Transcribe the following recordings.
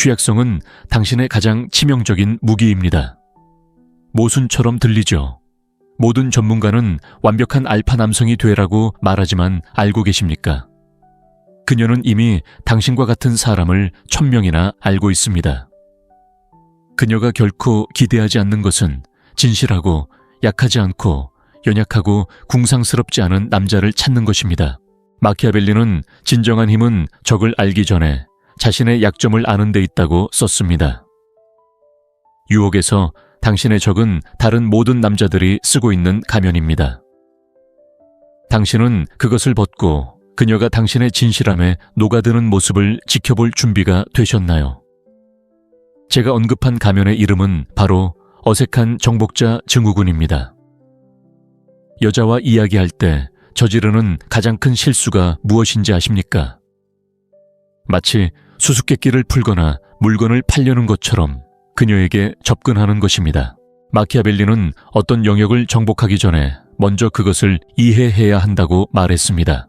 취약성은 당신의 가장 치명적인 무기입니다. 모순처럼 들리죠. 모든 전문가는 완벽한 알파 남성이 되라고 말하지만 알고 계십니까? 그녀는 이미 당신과 같은 사람을 천명이나 알고 있습니다. 그녀가 결코 기대하지 않는 것은 진실하고 약하지 않고 연약하고 궁상스럽지 않은 남자를 찾는 것입니다. 마키아벨리는 진정한 힘은 적을 알기 전에 자신의 약점을 아는 데 있다고 썼습니다. 유혹에서 당신의 적은 다른 모든 남자들이 쓰고 있는 가면입니다. 당신은 그것을 벗고 그녀가 당신의 진실함에 녹아드는 모습을 지켜볼 준비가 되셨나요? 제가 언급한 가면의 이름은 바로 어색한 정복자 증후군입니다. 여자와 이야기할 때 저지르는 가장 큰 실수가 무엇인지 아십니까? 마치 수수께끼를 풀거나 물건을 팔려는 것처럼 그녀에게 접근하는 것입니다. 마키아벨리는 어떤 영역을 정복하기 전에 먼저 그것을 이해해야 한다고 말했습니다.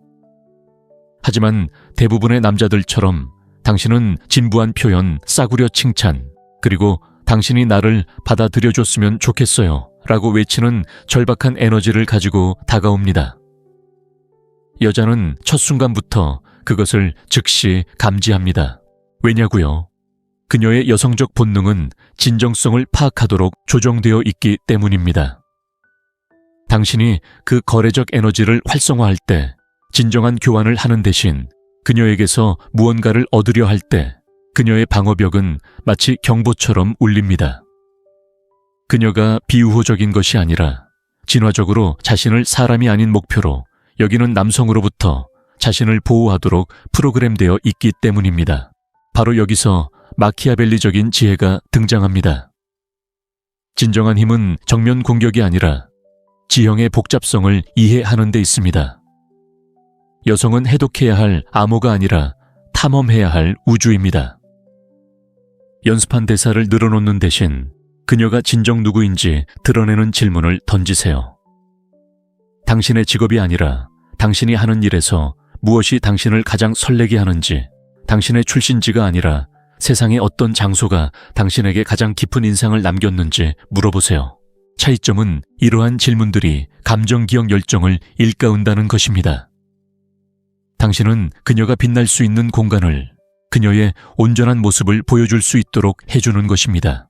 하지만 대부분의 남자들처럼 당신은 진부한 표현, 싸구려 칭찬, 그리고 당신이 나를 받아들여줬으면 좋겠어요. 라고 외치는 절박한 에너지를 가지고 다가옵니다. 여자는 첫 순간부터 그것을 즉시 감지합니다. 왜냐고요? 그녀의 여성적 본능은 진정성을 파악하도록 조정되어 있기 때문입니다. 당신이 그 거래적 에너지를 활성화할 때 진정한 교환을 하는 대신 그녀에게서 무언가를 얻으려 할 때 그녀의 방어벽은 마치 경보처럼 울립니다. 그녀가 비우호적인 것이 아니라 진화적으로 자신을 사람이 아닌 목표로 여기는 남성으로부터 자신을 보호하도록 프로그램되어 있기 때문입니다. 바로 여기서 마키아벨리적인 지혜가 등장합니다. 진정한 힘은 정면 공격이 아니라 지형의 복잡성을 이해하는 데 있습니다. 여성은 해독해야 할 암호가 아니라 탐험해야 할 우주입니다. 연습한 대사를 늘어놓는 대신 그녀가 진정 누구인지 드러내는 질문을 던지세요. 당신의 직업이 아니라 당신이 하는 일에서 무엇이 당신을 가장 설레게 하는지, 당신의 출신지가 아니라 세상의 어떤 장소가 당신에게 가장 깊은 인상을 남겼는지 물어보세요. 차이점은 이러한 질문들이 감정 기억 열정을 일가운다는 것입니다. 당신은 그녀가 빛날 수 있는 공간을 그녀의 온전한 모습을 보여줄 수 있도록 해주는 것입니다.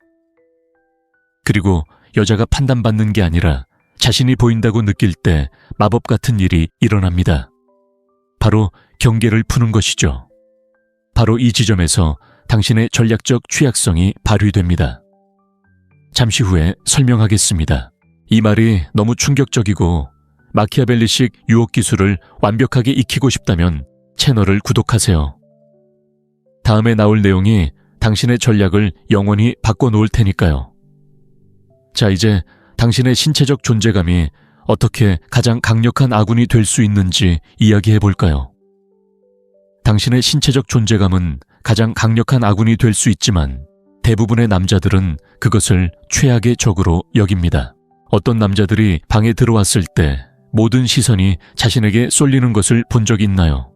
그리고 여자가 판단받는 게 아니라 자신이 보인다고 느낄 때 마법 같은 일이 일어납니다. 바로 경계를 푸는 것이죠. 바로 이 지점에서 당신의 전략적 취약성이 발휘됩니다. 잠시 후에 설명하겠습니다. 이 말이 너무 충격적이고 마키아벨리식 유혹 기술을 완벽하게 익히고 싶다면 채널을 구독하세요. 다음에 나올 내용이 당신의 전략을 영원히 바꿔놓을 테니까요. 자, 이제 당신의 신체적 존재감이 어떻게 가장 강력한 아군이 될 수 있는지 이야기해 볼까요? 당신의 신체적 존재감은 가장 강력한 아군이 될 수 있지만 대부분의 남자들은 그것을 최악의 적으로 여깁니다. 어떤 남자들이 방에 들어왔을 때 모든 시선이 자신에게 쏠리는 것을 본적 있나요?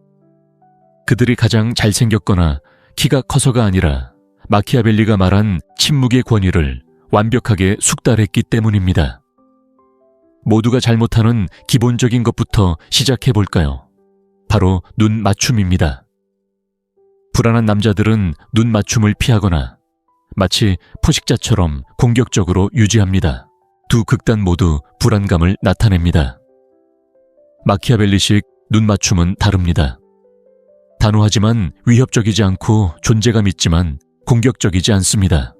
그들이 가장 잘생겼거나 키가 커서가 아니라 마키아벨리가 말한 침묵의 권위를 완벽하게 숙달했기 때문입니다. 모두가 잘못하는 기본적인 것부터 시작해 볼까요? 바로 눈 맞춤입니다. 불안한 남자들은 눈 맞춤을 피하거나 마치 포식자처럼 공격적으로 유지합니다. 두 극단 모두 불안감을 나타냅니다. 마키아벨리식 눈 맞춤은 다릅니다. 단호하지만 위협적이지 않고 존재감 있지만 공격적이지 않습니다.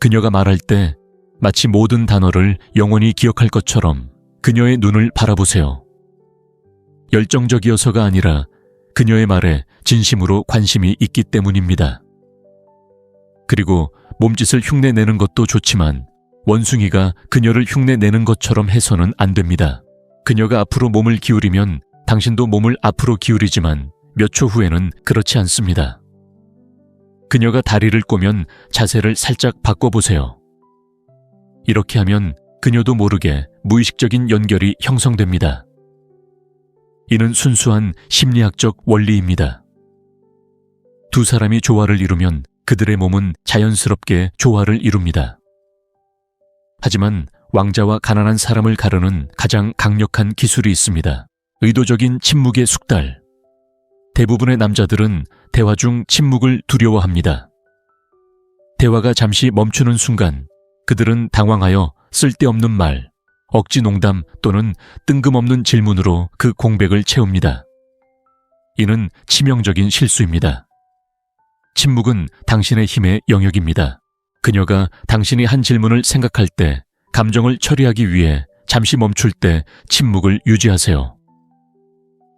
그녀가 말할 때 마치 모든 단어를 영원히 기억할 것처럼 그녀의 눈을 바라보세요. 열정적이어서가 아니라 그녀의 말에 진심으로 관심이 있기 때문입니다. 그리고 몸짓을 흉내내는 것도 좋지만 원숭이가 그녀를 흉내내는 것처럼 해서는 안 됩니다. 그녀가 앞으로 몸을 기울이면 당신도 몸을 앞으로 기울이지만 몇 초 후에는 그렇지 않습니다. 그녀가 다리를 꼬면 자세를 살짝 바꿔보세요. 이렇게 하면 그녀도 모르게 무의식적인 연결이 형성됩니다. 이는 순수한 심리학적 원리입니다. 두 사람이 조화를 이루면 그들의 몸은 자연스럽게 조화를 이룹니다. 하지만 왕자와 가난한 사람을 가르는 가장 강력한 기술이 있습니다. 의도적인 침묵의 숙달. 대부분의 남자들은 대화 중 침묵을 두려워합니다. 대화가 잠시 멈추는 순간 그들은 당황하여 쓸데없는 말, 억지 농담 또는 뜬금없는 질문으로 그 공백을 채웁니다. 이는 치명적인 실수입니다. 침묵은 당신의 힘의 영역입니다. 그녀가 당신이 한 질문을 생각할 때 감정을 처리하기 위해 잠시 멈출 때 침묵을 유지하세요.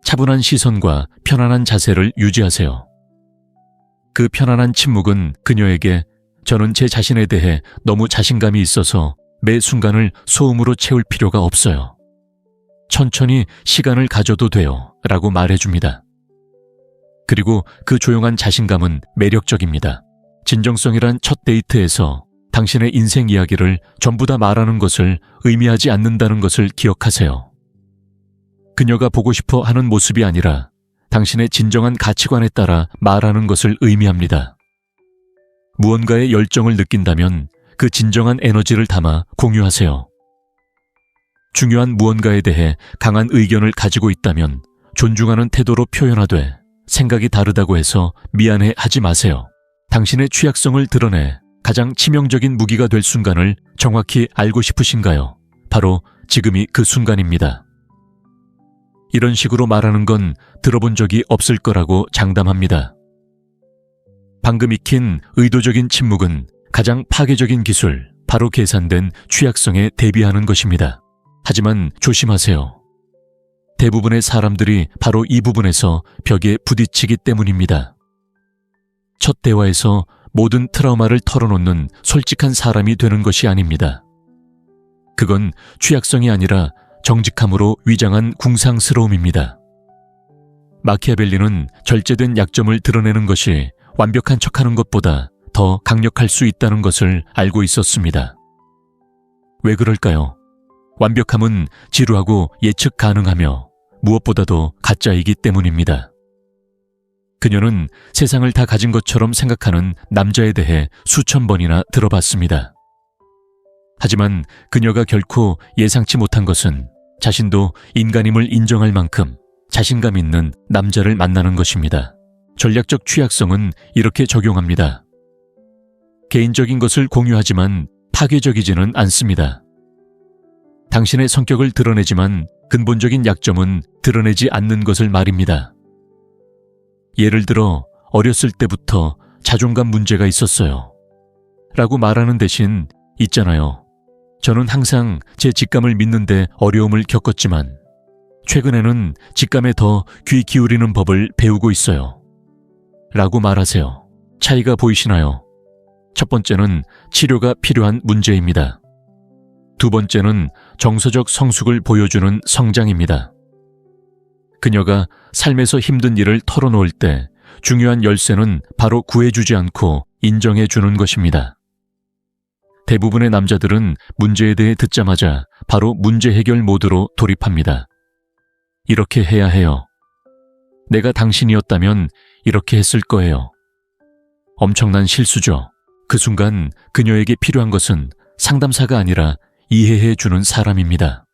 차분한 시선과 편안한 자세를 유지하세요. 그 편안한 침묵은 그녀에게 저는 제 자신에 대해 너무 자신감이 있어서 매 순간을 소음으로 채울 필요가 없어요. 천천히 시간을 가져도 돼요. 라고 말해줍니다. 그리고 그 조용한 자신감은 매력적입니다. 진정성이란 첫 데이트에서 당신의 인생 이야기를 전부 다 말하는 것을 의미하지 않는다는 것을 기억하세요. 그녀가 보고 싶어 하는 모습이 아니라 당신의 진정한 가치관에 따라 말하는 것을 의미합니다. 무언가의 열정을 느낀다면 그 진정한 에너지를 담아 공유하세요. 중요한 무언가에 대해 강한 의견을 가지고 있다면 존중하는 태도로 표현하되 생각이 다르다고 해서 미안해 하지 마세요. 당신의 취약성을 드러내 가장 치명적인 무기가 될 순간을 정확히 알고 싶으신가요? 바로 지금이 그 순간입니다. 이런 식으로 말하는 건 들어본 적이 없을 거라고 장담합니다. 방금 익힌 의도적인 침묵은 가장 파괴적인 기술, 바로 계산된 취약성에 대비하는 것입니다. 하지만 조심하세요. 대부분의 사람들이 바로 이 부분에서 벽에 부딪히기 때문입니다. 첫 대화에서 모든 트라우마를 털어놓는 솔직한 사람이 되는 것이 아닙니다. 그건 취약성이 아니라 정직함으로 위장한 궁상스러움입니다. 마키아벨리는 절제된 약점을 드러내는 것이 완벽한 척하는 것보다 더 강력할 수 있다는 것을 알고 있었습니다. 왜 그럴까요? 완벽함은 지루하고 예측 가능하며 무엇보다도 가짜이기 때문입니다. 그녀는 세상을 다 가진 것처럼 생각하는 남자에 대해 수천 번이나 들어봤습니다. 하지만 그녀가 결코 예상치 못한 것은 자신도 인간임을 인정할 만큼 자신감 있는 남자를 만나는 것입니다. 전략적 취약성은 이렇게 적용합니다. 개인적인 것을 공유하지만 파괴적이지는 않습니다. 당신의 성격을 드러내지만 근본적인 약점은 드러내지 않는 것을 말입니다. 예를 들어 어렸을 때부터 자존감 문제가 있었어요. 라고 말하는 대신 있잖아요. 저는 항상 제 직감을 믿는데 어려움을 겪었지만 최근에는 직감에 더 귀 기울이는 법을 배우고 있어요. 라고 말하세요. 차이가 보이시나요? 첫 번째는 치료가 필요한 문제입니다. 두 번째는 정서적 성숙을 보여주는 성장입니다. 그녀가 삶에서 힘든 일을 털어놓을 때 중요한 열쇠는 바로 구해주지 않고 인정해 주는 것입니다. 대부분의 남자들은 문제에 대해 듣자마자 바로 문제 해결 모드로 돌입합니다. 이렇게 해야 해요. 내가 당신이었다면 이렇게 했을 거예요. 엄청난 실수죠. 그 순간 그녀에게 필요한 것은 상담사가 아니라 이해해 주는 사람입니다.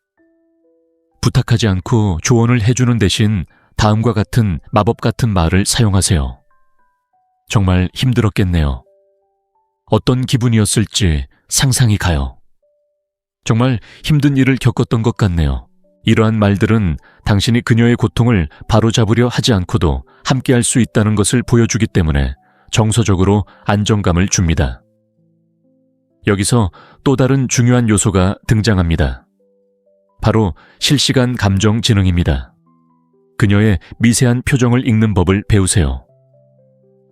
부탁하지 않고 조언을 해주는 대신 다음과 같은 마법 같은 말을 사용하세요. 정말 힘들었겠네요. 어떤 기분이었을지 상상이 가요. 정말 힘든 일을 겪었던 것 같네요. 이러한 말들은 당신이 그녀의 고통을 바로잡으려 하지 않고도 함께할 수 있다는 것을 보여주기 때문에 정서적으로 안정감을 줍니다. 여기서 또 다른 중요한 요소가 등장합니다. 바로 실시간 감정 지능입니다. 그녀의 미세한 표정을 읽는 법을 배우세요.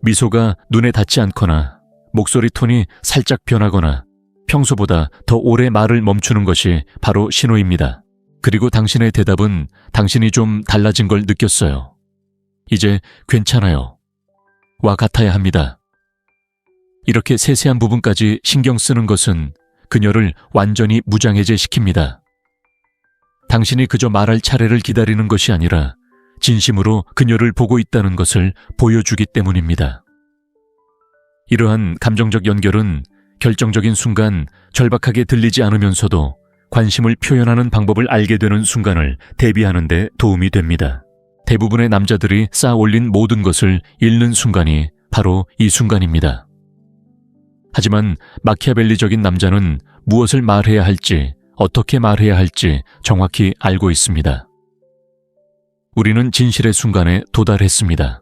미소가 눈에 닿지 않거나 목소리 톤이 살짝 변하거나 평소보다 더 오래 말을 멈추는 것이 바로 신호입니다. 그리고 당신의 대답은 당신이 좀 달라진 걸 느꼈어요. 이제 괜찮아요. 와 같아야 합니다. 이렇게 세세한 부분까지 신경 쓰는 것은 그녀를 완전히 무장해제시킵니다. 당신이 그저 말할 차례를 기다리는 것이 아니라 진심으로 그녀를 보고 있다는 것을 보여주기 때문입니다. 이러한 감정적 연결은 결정적인 순간 절박하게 들리지 않으면서도 관심을 표현하는 방법을 알게 되는 순간을 대비하는 데 도움이 됩니다. 대부분의 남자들이 쌓아 올린 모든 것을 잃는 순간이 바로 이 순간입니다. 하지만 마키아벨리적인 남자는 무엇을 말해야 할지, 어떻게 말해야 할지 정확히 알고 있습니다. 우리는 진실의 순간에 도달했습니다.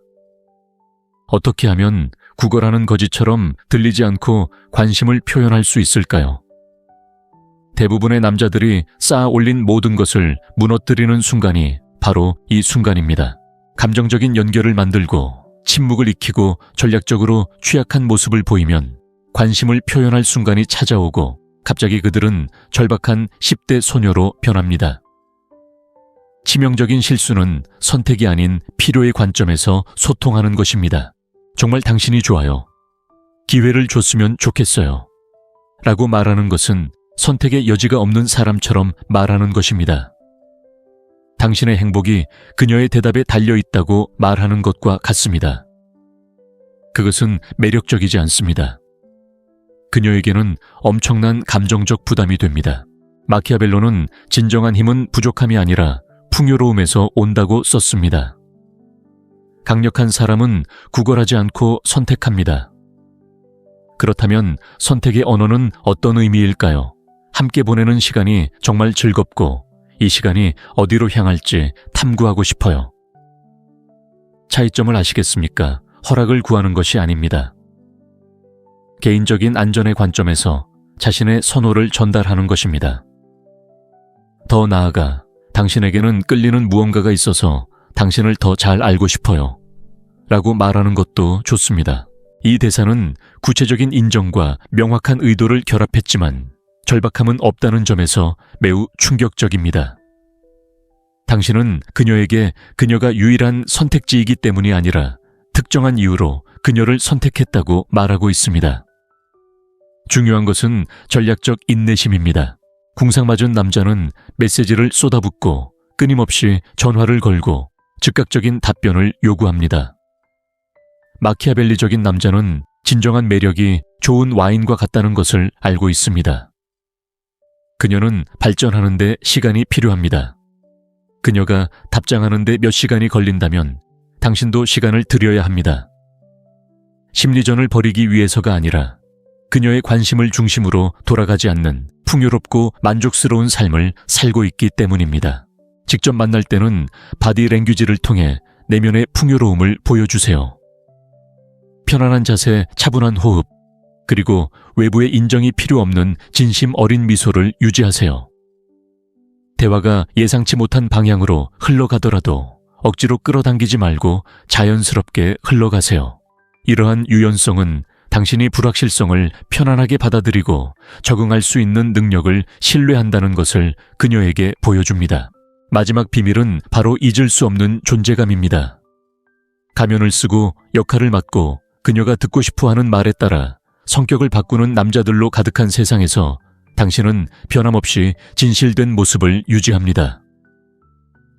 어떻게 하면 구걸하는 거지처럼 들리지 않고 관심을 표현할 수 있을까요? 대부분의 남자들이 쌓아 올린 모든 것을 무너뜨리는 순간이 바로 이 순간입니다. 감정적인 연결을 만들고 침묵을 익히고 전략적으로 취약한 모습을 보이면 관심을 표현할 순간이 찾아오고 갑자기 그들은 절박한 10대 소녀로 변합니다. 치명적인 실수는 선택이 아닌 필요의 관점에서 소통하는 것입니다. 정말 당신이 좋아요. 기회를 줬으면 좋겠어요. 라고 말하는 것은 선택의 여지가 없는 사람처럼 말하는 것입니다. 당신의 행복이 그녀의 대답에 달려 있다고 말하는 것과 같습니다. 그것은 매력적이지 않습니다. 그녀에게는 엄청난 감정적 부담이 됩니다. 마키아벨로는 진정한 힘은 부족함이 아니라 풍요로움에서 온다고 썼습니다. 강력한 사람은 구걸하지 않고 선택합니다. 그렇다면 선택의 언어는 어떤 의미일까요? 함께 보내는 시간이 정말 즐겁고 이 시간이 어디로 향할지 탐구하고 싶어요. 차이점을 아시겠습니까? 허락을 구하는 것이 아닙니다. 개인적인 안전의 관점에서 자신의 선호를 전달하는 것입니다. 더 나아가 당신에게는 끌리는 무언가가 있어서 당신을 더 잘 알고 싶어요. 라고 말하는 것도 좋습니다. 이 대사는 구체적인 인정과 명확한 의도를 결합했지만 절박함은 없다는 점에서 매우 충격적입니다. 당신은 그녀에게 그녀가 유일한 선택지이기 때문이 아니라 특정한 이유로 그녀를 선택했다고 말하고 있습니다. 중요한 것은 전략적 인내심입니다. 궁상맞은 남자는 메시지를 쏟아붓고 끊임없이 전화를 걸고 즉각적인 답변을 요구합니다. 마키아벨리적인 남자는 진정한 매력이 좋은 와인과 같다는 것을 알고 있습니다. 그녀는 발전하는데 시간이 필요합니다. 그녀가 답장하는데 몇 시간이 걸린다면 당신도 시간을 들여야 합니다. 심리전을 벌이기 위해서가 아니라 그녀의 관심을 중심으로 돌아가지 않는 풍요롭고 만족스러운 삶을 살고 있기 때문입니다. 직접 만날 때는 바디 랭귀지를 통해 내면의 풍요로움을 보여주세요. 편안한 자세, 차분한 호흡, 그리고 외부의 인정이 필요 없는 진심 어린 미소를 유지하세요. 대화가 예상치 못한 방향으로 흘러가더라도 억지로 끌어당기지 말고 자연스럽게 흘러가세요. 이러한 유연성은 당신이 불확실성을 편안하게 받아들이고 적응할 수 있는 능력을 신뢰한다는 것을 그녀에게 보여줍니다. 마지막 비밀은 바로 잊을 수 없는 존재감입니다. 가면을 쓰고 역할을 맡고 그녀가 듣고 싶어 하는 말에 따라 성격을 바꾸는 남자들로 가득한 세상에서 당신은 변함없이 진실된 모습을 유지합니다.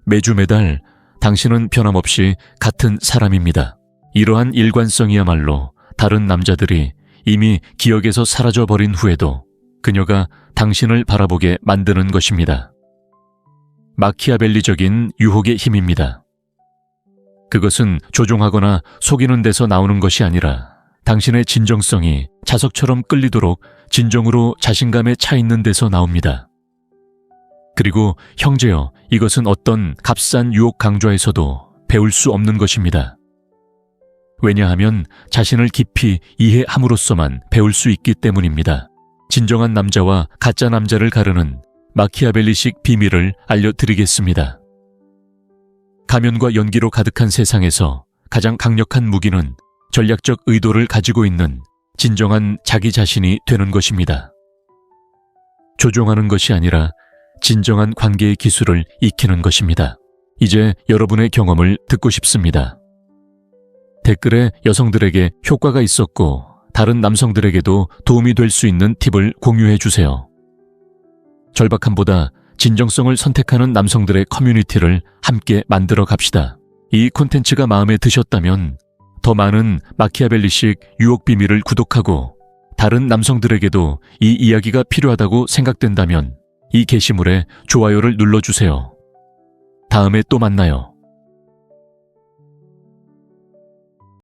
매주 매달 당신은 변함없이 같은 사람입니다. 이러한 일관성이야말로 다른 남자들이 이미 기억에서 사라져 버린 후에도 그녀가 당신을 바라보게 만드는 것입니다. 마키아벨리적인 유혹의 힘입니다. 그것은 조종하거나 속이는 데서 나오는 것이 아니라 당신의 진정성이 자석처럼 끌리도록 진정으로 자신감에 차 있는 데서 나옵니다. 그리고 형제여, 이것은 어떤 값싼 유혹 강좌에서도 배울 수 없는 것입니다. 왜냐하면 자신을 깊이 이해함으로써만 배울 수 있기 때문입니다. 진정한 남자와 가짜 남자를 가르는 마키아벨리식 비밀을 알려드리겠습니다. 가면과 연기로 가득한 세상에서 가장 강력한 무기는 전략적 의도를 가지고 있는 진정한 자기 자신이 되는 것입니다. 조종하는 것이 아니라 진정한 관계의 기술을 익히는 것입니다. 이제 여러분의 경험을 듣고 싶습니다. 댓글에 여성들에게 효과가 있었고 다른 남성들에게도 도움이 될 수 있는 팁을 공유해 주세요. 절박함보다 진정성을 선택하는 남성들의 커뮤니티를 함께 만들어 갑시다. 이 콘텐츠가 마음에 드셨다면 더 많은 마키아벨리식 유혹 비밀을 구독하고 다른 남성들에게도 이 이야기가 필요하다고 생각된다면 이 게시물에 좋아요를 눌러주세요. 다음에 또 만나요.